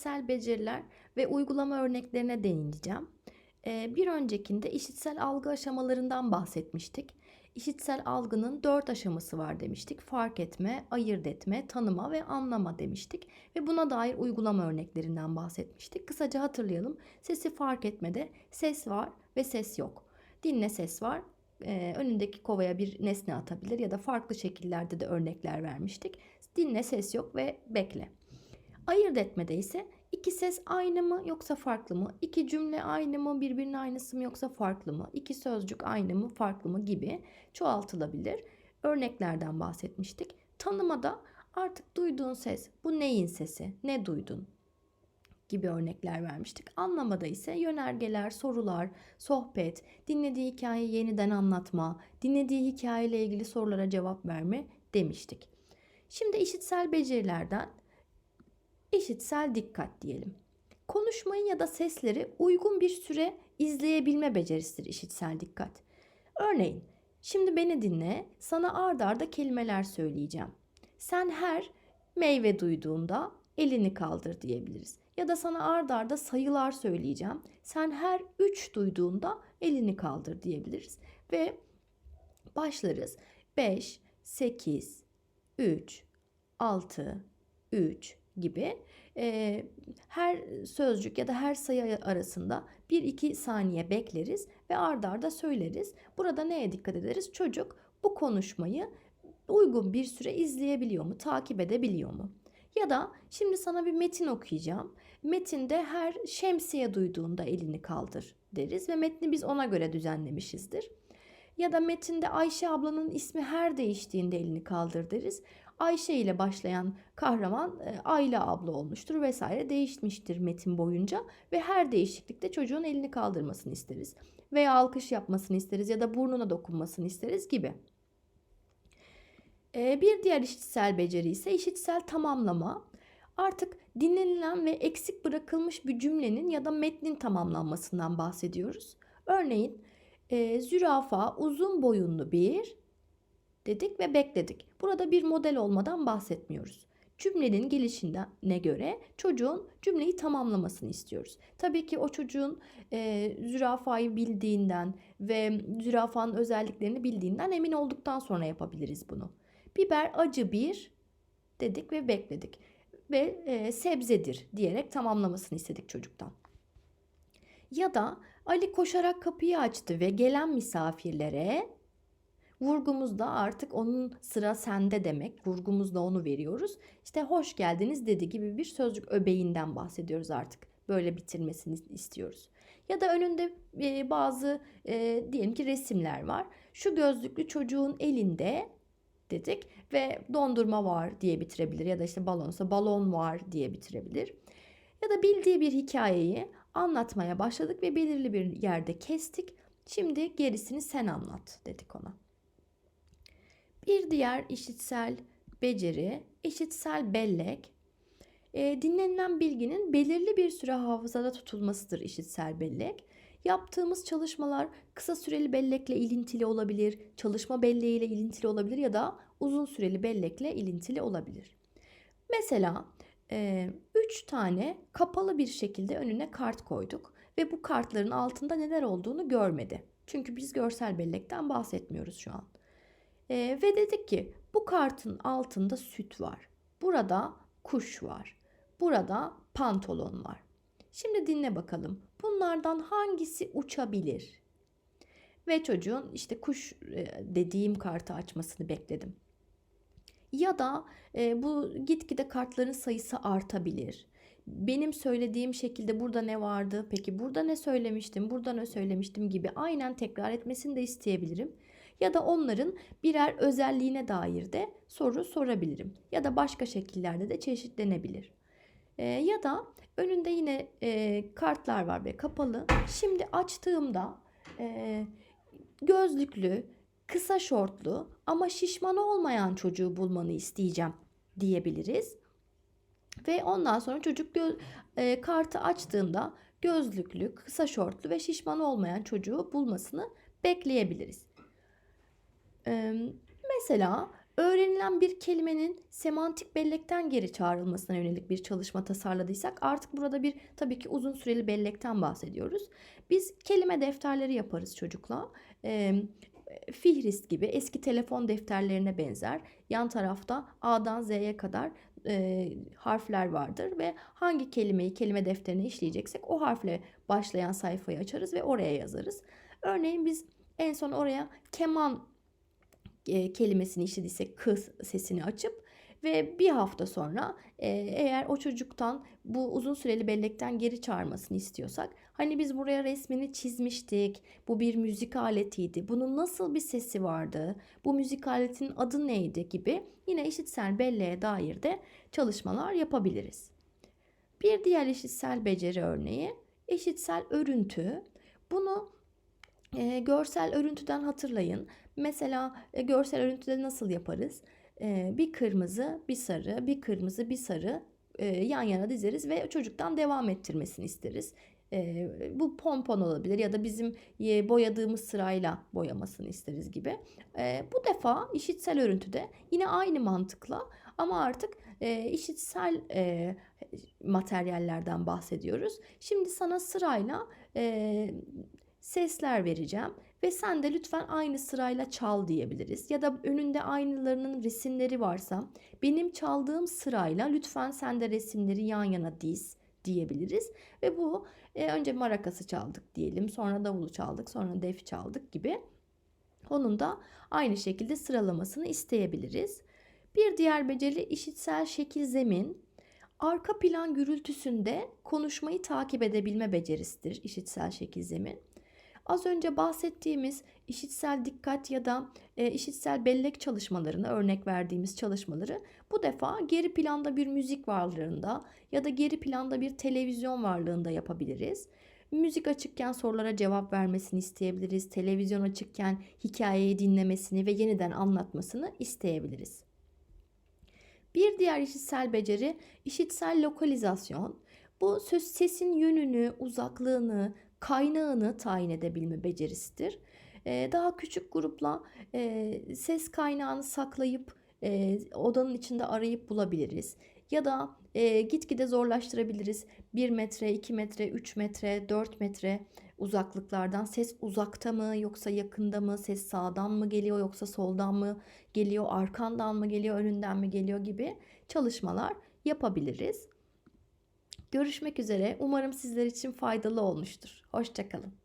işitsel beceriler ve uygulama örneklerine değineceğim. Ee, Bir öncekinde işitsel algı aşamalarından bahsetmiştik. İşitsel algının dört aşaması var demiştik. Fark etme, ayırt etme, tanıma ve anlama demiştik. Ve buna dair uygulama örneklerinden bahsetmiştik. Kısaca hatırlayalım. Sesi fark etmede ses var ve ses yok. Dinle ses var. Ee, önündeki kovaya bir nesne atabilir ya da farklı şekillerde de örnekler vermiştik. Dinle ses yok ve bekle. Ayırt etmede ise iki ses aynı mı yoksa farklı mı? İki cümle aynı mı birbirinin aynısı mı yoksa farklı mı? İki sözcük aynı mı farklı mı gibi çoğaltılabilir. Örneklerden bahsetmiştik. Tanımada artık duyduğun ses bu neyin sesi? Ne duydun? gibi örnekler vermiştik. Anlamada ise yönergeler, sorular, sohbet, dinlediği hikayeyi yeniden anlatma, dinlediği hikayeyle ilgili sorulara cevap verme demiştik. Şimdi işitsel becerilerden işitsel dikkat diyelim. Konuşmayı ya da sesleri uygun bir süre izleyebilme becerisidir işitsel dikkat. Örneğin, şimdi beni dinle, sana ard arda kelimeler söyleyeceğim. Sen her meyve duyduğunda elini kaldır diyebiliriz. Ya da sana ard arda sayılar söyleyeceğim. Sen her üç duyduğunda elini kaldır diyebiliriz. Ve başlarız. 5, 8, 3, 6, 3 gibi e, her sözcük ya da her sayı arasında 1-2 saniye bekleriz ve ard arda söyleriz. Burada neye dikkat ederiz? Çocuk bu konuşmayı uygun bir süre izleyebiliyor mu, takip edebiliyor mu? Ya da şimdi sana bir metin okuyacağım. Metinde her şemsiye duyduğunda elini kaldır deriz ve metni biz ona göre düzenlemişizdir. Ya da metinde Ayşe ablanın ismi her değiştiğinde elini kaldır deriz. Ayşe ile başlayan kahraman e, Ayla abla olmuştur vesaire değişmiştir metin boyunca ve her değişiklikte çocuğun elini kaldırmasını isteriz. Veya alkış yapmasını isteriz ya da burnuna dokunmasını isteriz gibi. E, bir diğer işitsel beceri ise işitsel tamamlama. Artık dinlenilen ve eksik bırakılmış bir cümlenin ya da metnin tamamlanmasından bahsediyoruz. Örneğin e, zürafa uzun boyunlu bir dedik ve bekledik. Burada bir model olmadan bahsetmiyoruz. Cümlenin gelişine göre çocuğun cümleyi tamamlamasını istiyoruz. Tabii ki o çocuğun e, zürafayı bildiğinden ve zürafanın özelliklerini bildiğinden emin olduktan sonra yapabiliriz bunu. Biber acı bir dedik ve bekledik ve e, sebzedir diyerek tamamlamasını istedik çocuktan. Ya da Ali koşarak kapıyı açtı ve gelen misafirlere vurgumuzda artık onun sıra sende demek. Vurgumuzda onu veriyoruz. İşte hoş geldiniz dedi gibi bir sözcük öbeğinden bahsediyoruz artık. Böyle bitirmesini istiyoruz. Ya da önünde e, bazı e, diyelim ki resimler var. Şu gözlüklü çocuğun elinde dedik ve dondurma var diye bitirebilir ya da işte balonsa balon var diye bitirebilir. Ya da bildiği bir hikayeyi anlatmaya başladık ve belirli bir yerde kestik. Şimdi gerisini sen anlat dedik ona. Bir diğer işitsel beceri, işitsel bellek. E, dinlenilen bilginin belirli bir süre hafızada tutulmasıdır işitsel bellek. Yaptığımız çalışmalar kısa süreli bellekle ilintili olabilir, çalışma belleğiyle ilintili olabilir ya da uzun süreli bellekle ilintili olabilir. Mesela 3 e, tane kapalı bir şekilde önüne kart koyduk ve bu kartların altında neler olduğunu görmedi. Çünkü biz görsel bellekten bahsetmiyoruz şu an. E, ve dedik ki bu kartın altında süt var. Burada kuş var. Burada pantolon var. Şimdi dinle bakalım. Bunlardan hangisi uçabilir? Ve çocuğun işte kuş e, dediğim kartı açmasını bekledim. Ya da e, bu gitgide kartların sayısı artabilir. Benim söylediğim şekilde burada ne vardı? Peki burada ne söylemiştim? Burada ne söylemiştim gibi aynen tekrar etmesini de isteyebilirim. Ya da onların birer özelliğine dair de soru sorabilirim. Ya da başka şekillerde de çeşitlenebilir. E, ya da önünde yine e, kartlar var ve kapalı. Şimdi açtığımda e, gözlüklü, kısa şortlu ama şişman olmayan çocuğu bulmanı isteyeceğim diyebiliriz. Ve ondan sonra çocuk gö- e, kartı açtığında gözlüklü, kısa şortlu ve şişman olmayan çocuğu bulmasını bekleyebiliriz. E, mesela öğrenilen bir kelimenin semantik bellekten geri çağrılmasına yönelik bir çalışma tasarladıysak artık burada bir tabii ki uzun süreli bellekten bahsediyoruz. Biz kelime defterleri yaparız çocukla. Ee, Fihrist gibi eski telefon defterlerine benzer. Yan tarafta A'dan Z'ye kadar e, harfler vardır ve hangi kelimeyi kelime defterine işleyeceksek o harfle başlayan sayfayı açarız ve oraya yazarız. Örneğin biz en son oraya keman e, kelimesini işlediysek kız sesini açıp ve bir hafta sonra e, eğer o çocuktan bu uzun süreli bellekten geri çağırmasını istiyorsak hani biz buraya resmini çizmiştik bu bir müzik aletiydi bunun nasıl bir sesi vardı bu müzik aletinin adı neydi gibi yine işitsel belleğe dair de çalışmalar yapabiliriz. Bir diğer işitsel beceri örneği eşitsel örüntü. Bunu e, görsel örüntüden hatırlayın. Mesela e, görsel örüntüde nasıl yaparız? E, bir kırmızı, bir sarı, bir kırmızı, bir sarı e, yan yana dizeriz ve çocuktan devam ettirmesini isteriz. E, bu pompon olabilir ya da bizim e, boyadığımız sırayla boyamasını isteriz gibi. E, bu defa işitsel örüntüde yine aynı mantıkla ama artık e, işitsel materyallerden bahsediyoruz. Şimdi sana sırayla sesler vereceğim ve sen de lütfen aynı sırayla çal diyebiliriz. Ya da önünde aynılarının resimleri varsa benim çaldığım sırayla lütfen sen de resimleri yan yana diz diyebiliriz. Ve bu e, önce marakası çaldık diyelim, sonra davulu çaldık, sonra def çaldık gibi. Onun da aynı şekilde sıralamasını isteyebiliriz. Bir diğer beceri işitsel şekil zemin. Arka plan gürültüsünde konuşmayı takip edebilme becerisidir işitsel şekil zemin. Az önce bahsettiğimiz işitsel dikkat ya da e, işitsel bellek çalışmalarını örnek verdiğimiz çalışmaları bu defa geri planda bir müzik varlığında ya da geri planda bir televizyon varlığında yapabiliriz. Müzik açıkken sorulara cevap vermesini isteyebiliriz. Televizyon açıkken hikayeyi dinlemesini ve yeniden anlatmasını isteyebiliriz. Bir diğer işitsel beceri işitsel lokalizasyon. Bu söz sesin yönünü, uzaklığını, kaynağını tayin edebilme becerisidir. Ee, daha küçük grupla e, ses kaynağını saklayıp e, odanın içinde arayıp bulabiliriz. Ya da e, gitgide zorlaştırabiliriz. 1 metre, 2 metre, 3 metre, 4 metre uzaklıklardan ses uzakta mı yoksa yakında mı, ses sağdan mı geliyor yoksa soldan mı geliyor, arkandan mı geliyor, önünden mi geliyor gibi çalışmalar yapabiliriz. Görüşmek üzere. Umarım sizler için faydalı olmuştur. Hoşçakalın.